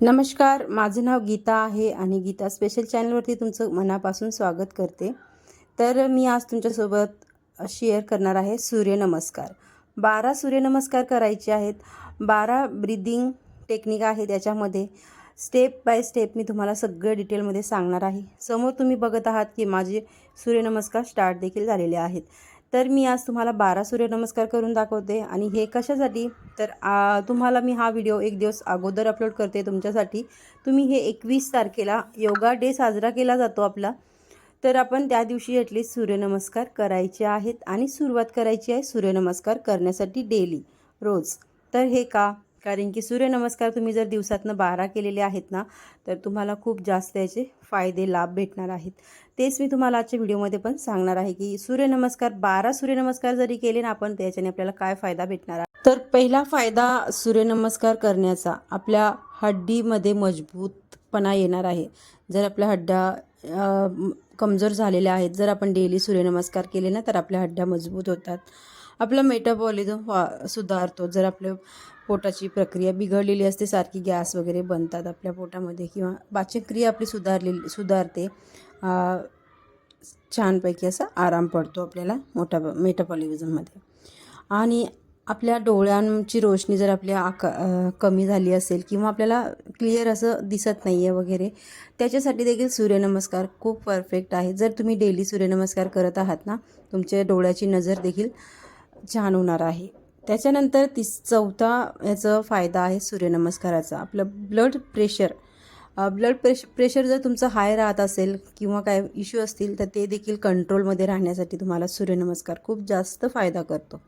नमस्कार माझं नाव गीता आहे आणि गीता स्पेशल चॅनलवरती तुमचं मनापासून स्वागत करते. तर मी आज तुमच्यासोबत शेअर करणार आहे सूर्यनमस्कार बारा सूर्यनमस्कार करायचे आहेत. बारा ब्रिदिंग टेक्निक आहे त्याच्यामध्ये स्टेप बाय स्टेप मी तुम्हाला सगळं डिटेलमध्ये सांगणार आहे. समोर तुम्ही बघत आहात की माझे सूर्यनमस्कार स्टार्ट देखील झालेले आहेत. तर मी आज तुम्हाला बारा सूर्यनमस्कार करून दाखवते आणि हे कशासाठी? तर आ, तुम्हाला मी हा व्हिडिओ एक दिवस अगोदर अपलोड करते तुमच्यासाठी. तुम्ही हे एकवीस तारखेला योगा डे साजरा केला जातो आपला. तर आपण त्या दिवशी ॲटलीस्ट सूर्यनमस्कार करायचे आहेत आणि सुरुवात करायची आहे सूर्यनमस्कार करण्यासाठी डेली रोज. तर हे का? कारण की सूर्यनमस्कार तुम्ही जर दिवसातनं बारा केलेले आहेत ना तर तुम्हाला खूप जास्त याचे फायदे लाभ भेटणार आहेत. तेच मी तुम्हाला आजच्या व्हिडिओमध्ये पण सांगणार आहे की सूर्यनमस्कार बारा सूर्यनमस्कार जरी केले ना आपण त्याच्याने आपल्याला काय फायदा भेटणार आहे? तर पहिला फायदा सूर्यनमस्कार करण्याचा आपल्या हड्डीमध्ये मजबूतपणा येणार आहे. जर आपल्या हड्ड्या कमजोर झालेल्या आहेत जर आपण डेली सूर्यनमस्कार केले ना तर आपल्या हड्ड्या मजबूत होतात. आपलं मेटाबॉलिझम वा सुधारतो. जर आपलं पोटाची प्रक्रिया बिघडलेली असते सारखी गॅस वगैरे बनतात आपल्या पोटामध्ये किंवा पाचनक्रिया आपली सुधारलेली सुधारते. छानपैकी असा आराम पडतो आपल्याला मोठा मेटापॉलिझममध्ये आणि आपल्या डोळ्यांची रोशनी जर आपल्या आका कमी झाली असेल किंवा आपल्याला क्लिअर असं दिसत नाही आहे वगैरे त्याच्यासाठी देखील सूर्यनमस्कार खूप परफेक्ट आहे. जर तुम्ही डेली सूर्यनमस्कार करत आहात ना तुमच्या डोळ्याची नजर देखील छान होणार आहे. त्याच्यानंतर तिस चौथा याचा फायदा आहे सूर्यनमस्काराचा. आपलं blood pressure blood press pressure जर तुमचं हाय राहत असेल किंवा काय इश्यू असतील तर ते देखील कंट्रोलमध्ये राहण्यासाठी तुम्हाला सूर्यनमस्कार खूप जास्त फायदा करतो.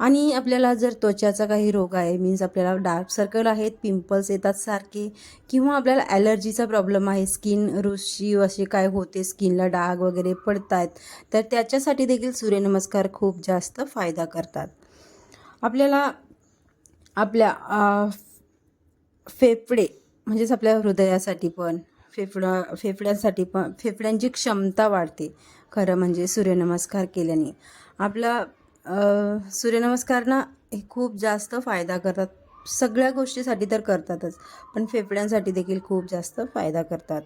आणि आपल्याला जर त्वचाचा काही रोग आहे मीन्स आपल्याला डार्क सर्कल आहेत पिंपल्स येतात सारखे किंवा आपल्याला ॲलर्जीचा प्रॉब्लेम आहे स्किन रुशी असे काय होते स्किनला डाग वगैरे पडत आहेत तर त्याच्यासाठी देखील सूर्यनमस्कार खूप जास्त फायदा करतात. आपल्याला आपल्या फेफडे म्हणजेच आपल्या हृदयासाठी पण फेफडा फेफड्यांसाठी पण फेफड्यांची क्षमता वाढते. खरं म्हणजे सूर्यनमस्कार केल्याने. आपला अ, सूर्यनमस्कार ना हे खूप जास्त फायदा करतात. सगळ्या गोष्टीसाठी तर करतातच पण फेफड्यांसाठी देखील खूप जास्त फायदा करतात.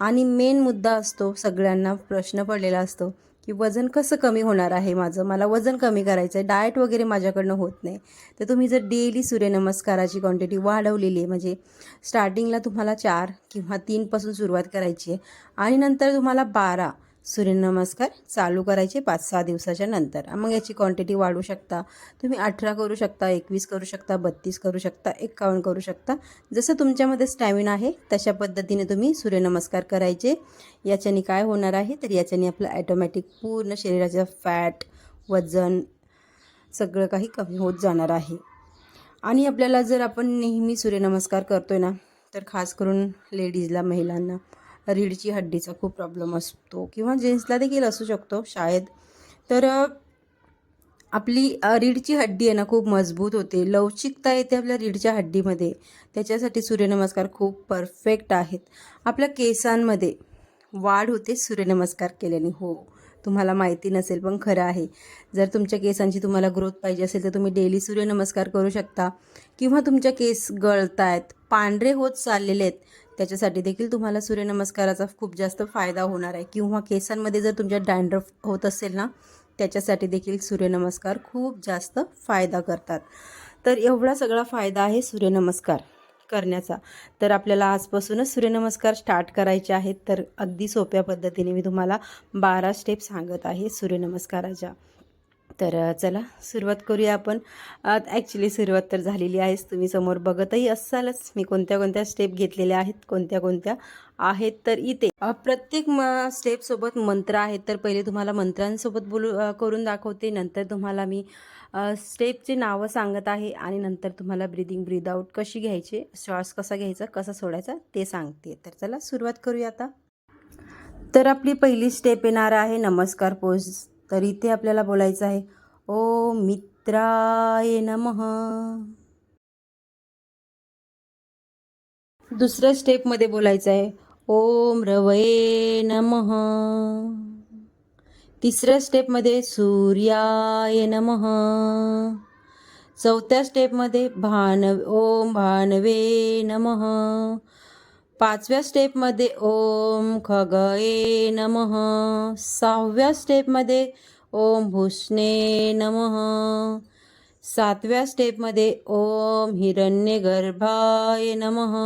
आणि मेन मुद्दा असतो सगळ्यांना प्रश्न पडलेला असतो की वजन कसं कमी होणार आहे माझं? मला वजन कमी करायचं आहे. डाएट वगैरे माझ्याकडनं होत नाही. तर तुम्ही जर डेली सूर्यनमस्काराची क्वांटिटी वाढवलेली आहे म्हणजे स्टार्टिंगला तुम्हाला चार किंवा तीनपासून सुरुवात करायची आहे आणि नंतर तुम्हाला बारा सूर्यनमस्कार चालू करायचे पाच सहा दिवसाच्या नंतर. मग याची क्वांटिटी वाढू शकता. तुम्ही अठरा करू शकता एकवीस करू शकता बत्तीस करू शकता एक्कावन्न करू शकता. जसं तुमच्यामध्ये स्टॅमिना आहे तशा पद्धतीने तुम्ही सूर्यनमस्कार करायचे. याच्याने काय होणार आहे? तर याच्याने आपलं ॲटोमॅटिक पूर्ण शरीराचं फॅट वजन सगळं काही कमी होत जाणार आहे. आणि आपल्याला जर आपण नेहमी सूर्यनमस्कार करतोय ना तर खास करून लेडीजला महिलांना रीडची हड्डीचा खूप प्रॉब्लेम असतो किंवा जेन्ट्सला देखील असू शकतो शाळेत. तर आपली रीडची हड्डी आहे ना खूप मजबूत होते. लवचिकता येते आपल्या रीडच्या हड्डीमध्ये. त्याच्यासाठी सूर्यनमस्कार खूप परफेक्ट आहेत. आपल्या केसांमध्ये वाढ होते सूर्यनमस्कार केल्याने. हो तुम्हाला माहिती नसेल पण खरं आहे. जर तुमच्या केसांची तुम्हाला ग्रोथ पाहिजे असेल तर तुम्ही डेली सूर्यनमस्कार करू शकता. किंवा तुमच्या केस गळत आहेत पांढरे होत चाललेले आहेत त्याच्यासाठी देखील तुम्हाला सूर्यनमस्काराचा खूप जास्त फायदा होणार आहे. किंवा केसांमध्ये जर तुमच्या डॅन्ड्रफ होत असेल ना त्याच्यासाठी देखील सूर्यनमस्कार खूप जास्त फायदा करतात. तर एवढा सगळा फायदा आहे सूर्यनमस्कार करण्याचा. तर आपल्याला आजपासूनच सूर्यनमस्कार स्टार्ट करायचे आहेत. तर अगदी सोप्या पद्धतीने मी तुम्हाला बारा स्टेप सांगत आहे सूर्यनमस्काराच्या. तर चला सुरुवात करूया आपण. ॲक्च्युली सुरुवात तर झालेली आहेच. तुम्ही समोर बघतही असालच मी कोणत्या कोणत्या स्टेप घेतलेल्या आहेत कोणत्या कोणत्या आहेत तर इथे. प्रत्येक म स्टेपसोबत मंत्र आहेत तर पहिले तुम्हाला मंत्रांसोबत बोलू करून दाखवते. नंतर तुम्हाला मी स्टेपचे नावं सांगत आहे आणि नंतर तुम्हाला ब्रिदिंग ब्रीद आउट कशी घ्यायची श्वास कसा घ्यायचा कसा सोडायचा ते सांगते. तर चला सुरुवात करूया आता. तर आपली पहिली स्टेप येणार आहे नमस्कार पोज तर इथे आपल्याला बोलायचं आहे. ओ मित्राय नमः. दुसऱ्या स्टेपमध्ये बोलायचं आहे. ओम रवये नमः. तिसऱ्या स्टेपमध्ये सूर्याय नमः. चौथ्या स्टेपमध्ये भान ओम भानवे नमः. पाचव्या स्टेपमध्ये ओम खगये नमः. सहाव्या स्टेपमध्ये ओम भूषणे नमः. सातव्या स्टेपमध्ये ओम हिरण्यगर्भाय नमः.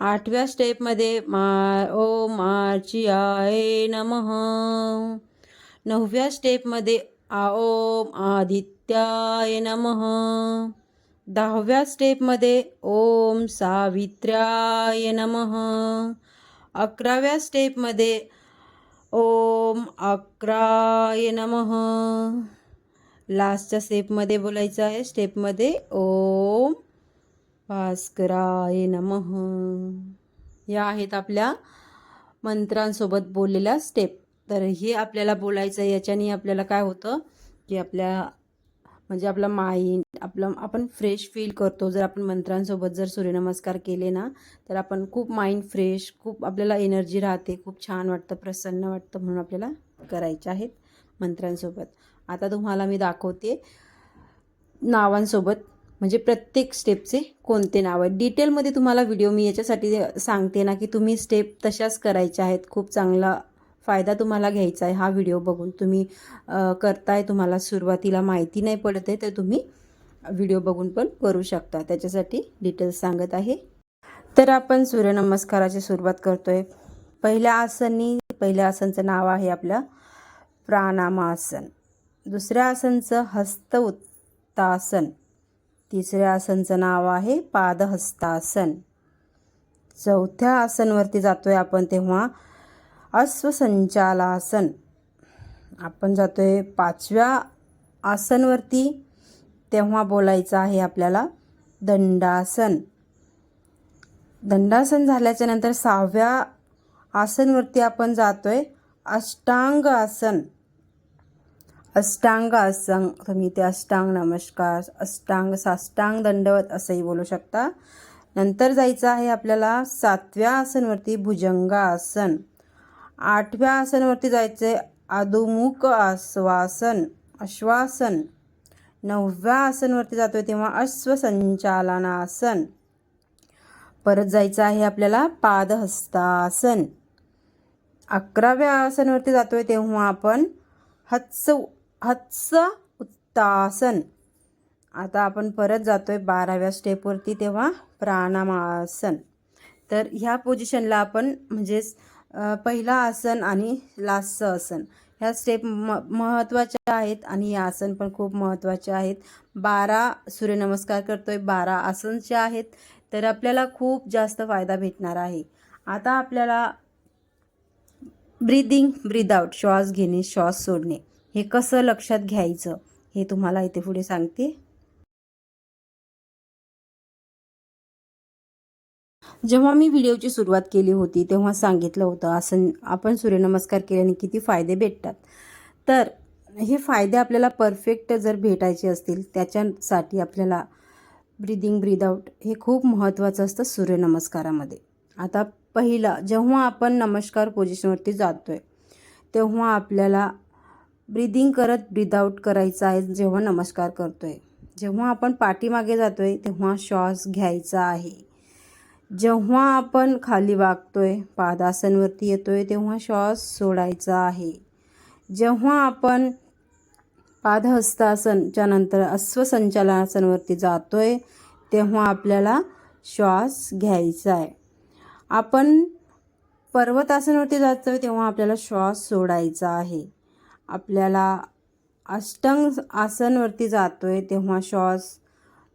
आठव्या स्टेपमध्ये मा ओम मार्चियाय नमः. नवव्या स्टेपमध्ये आ ओम आदित्याय नमः. दहाव्या स्टेपमध्ये ओम सावित्र्याय नम. अकराव्या स्टेपमध्ये ओम अकराय नम. लास्टच्या स्टेपमध्ये बोलायचं आहे. स्टेपमध्ये ओम भास्कराय नमः. या आहेत आपल्या मंत्रांसोबत बोललेल्या स्टेप. तर हे आपल्याला बोलायचं आहे. याच्याने आपल्याला काय होतं? की आपल्या म्हणजे आपला माइंड आपलं आपण फ्रेश फील करतो. जर आपण मंत्रांसोबत जर सूर्यनमस्कार केले ना तर आपण खूप माइंड फ्रेश खूप आपल्याला एनर्जी राहते. खूप छान वाटतं प्रसन्न वाटतं म्हणून आपल्याला करायचे आहेत मंत्रांसोबत. आता तुम्हाला मी दाखवते नावांसोबत म्हणजे प्रत्येक स्टेपचे कोणते नाव आहेत. डिटेलमध्ये तुम्हाला व्हिडिओ मी याच्यासाठी सांगते ना की तुम्ही स्टेप तशाच करायच्या आहेत. खूप चांगला फायदा तुम्हाला घ्यायचा आहे हा व्हिडिओ बघून. तुम्ही करताय तुम्हाला सुरुवातीला माहिती नाही पडत आहे तर तुम्ही व्हिडिओ बघून पण करू शकता. त्याच्यासाठी डिटेल्स सांगत आहे. तर आपण सूर्यनमस्काराची सुरुवात करतोय. पहिल्या आसनी पहिल्या आसनचं नाव आहे आपलं प्राणामासन. दुसऱ्या आसनचं हस्त उत्तासन तिसऱ्या आसनचं नाव आहे पादहस्तासन. चौथ्या आसनवरती जातोय आपण तेव्हा अश्वसंचालासन. आपण जातो आहे पाचव्या आसनवरती. तेव्हा बोलायचं आहे आपल्याला दंडासन. दंडासन झाल्याच्यानंतर सहाव्या आसनवरती आपण जातोय अष्टांग आसन. अष्टांग आसन. तुम्ही ते अष्टांग नमस्कार अष्टांग साष्टांग दंडवत असंही बोलू शकता. नंतर जायचं आहे आपल्याला सातव्या आसनवरती भुजंगासन. आठव्या आसनवरती जायचं आहे अधोमुख आश्वासन आश्वासन. नवव्या आसनवरती जातोय तेव्हा अश्वसंचालनासन. परत जायचं आहे आपल्याला पादहस्तासन. अकराव्या आसनवरती जातोय तेव्हा आपण हत्स हत्स उत्तासन. आता आपण परत जातोय बाराव्या स्टेपवरती तेव्हा प्राणामासन. तर ह्या पोझिशनला आपण म्हणजेच पहिला आसन आणि लास्टचं आसन. ह्या स्टेप म महत्त्वाच्या आहेत आणि हे आसन पण खूप महत्त्वाचे आहेत. बारा सूर्यनमस्कार करतोय बारा आसनचे आहेत तर आपल्याला खूप जास्त फायदा भेटणार आहे. आता आपल्याला ब्रीदिंग ब्रीद आउट श्वास घेणे श्वास सोडणे हे कसं लक्षात घ्यायचं हे तुम्हाला इथे पुढे सांगते. जेव्हा मी व्हिडिओची सुरुवात केली होती तेव्हा सांगितलं होतं आसन आपण सूर्यनमस्कार केल्याने किती फायदे भेटतात. तर हे फायदे आपल्याला परफेक्ट जर भेटायचे असतील त्याच्यासाठी आपल्याला ब्रीदिंग ब्रीद आउट हे खूप महत्त्वाचं असतं सूर्यनमस्कारामध्ये. आता पहिला जेव्हा आपण नमस्कार पोझिशनवरती जातो आहे तेव्हा आपल्याला ब्रीदिंग करत ब्रीद आउट करायचं आहे जेव्हा नमस्कार करतो आहे जेव्हा आपण पाठीमागे जातो आहे तेव्हा श्वास घ्यायचा आहे. जेव्हा आपण खाली वागतोय पादासनवरती येतोय तेव्हा श्वास सोडायचा आहे. जेव्हा आपण पादहस्तासनच्या नंतर अश्वसंचालनासनवरती जातोय तेव्हा आपल्याला श्वास घ्यायचा आहे. आपण पर्वतासनवरती जातोय तेव्हा आपल्याला श्वास सोडायचा आहे. आपल्याला अष्टांग आसनवरती जातोय तेव्हा श्वास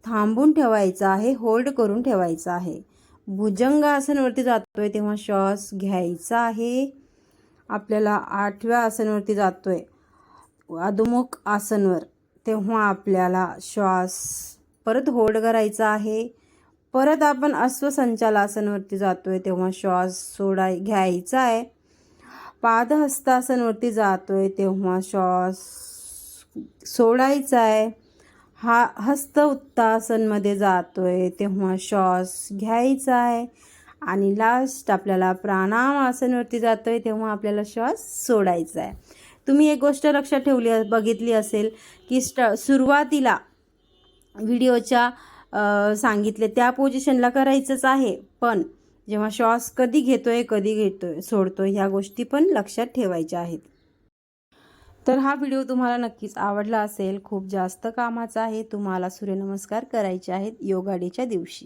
थांबून ठेवायचा आहे होल्ड करून ठेवायचा आहे. भुजंग आसनवरती आहे तेव्हा श्वास घ्यायचा आहे. आपल्याला आठव्या आसनवरती आहे अधोमुख आसनवर. तेव्हा आपल्याला श्वास परत होल्ड करायचा आहे. परत आपण अश्वसंचालासनवरती आहे तेव्हा श्वास सोडाय घ्यायचा आहे. पादहस्तासनवरती जातो आहे तेव्हा श्वास सोडायचा आहे. हा हस्त उत्तासनमध्ये जातो आहे तेव्हा श्वास घ्यायचा आहे. आणि लास्ट आपल्याला प्राणायाम आसनवरती आहे तेव्हा आपल्याला श्वास सोडायचा आहे. तुम्ही एक गोष्ट लक्षात ठेवली बघितली असेल की स्ट सुरुवातीला व्हिडिओच्या सांगितले त्या पोझिशनला करायचंच आहे. पण जेव्हा श्वास कधी घेतो आहे कधी घेतो आहे सोडतो ह्या गोष्टी पण लक्षात ठेवायच्या आहेत. तर हा व्हिडिओ तुम्हाला नक्कीच आवडला असेल. खूप जास्त कामाचा आहे. तुम्हाला सूर्यनमस्कार करायचे आहेत योगा डेच्या दिवशी.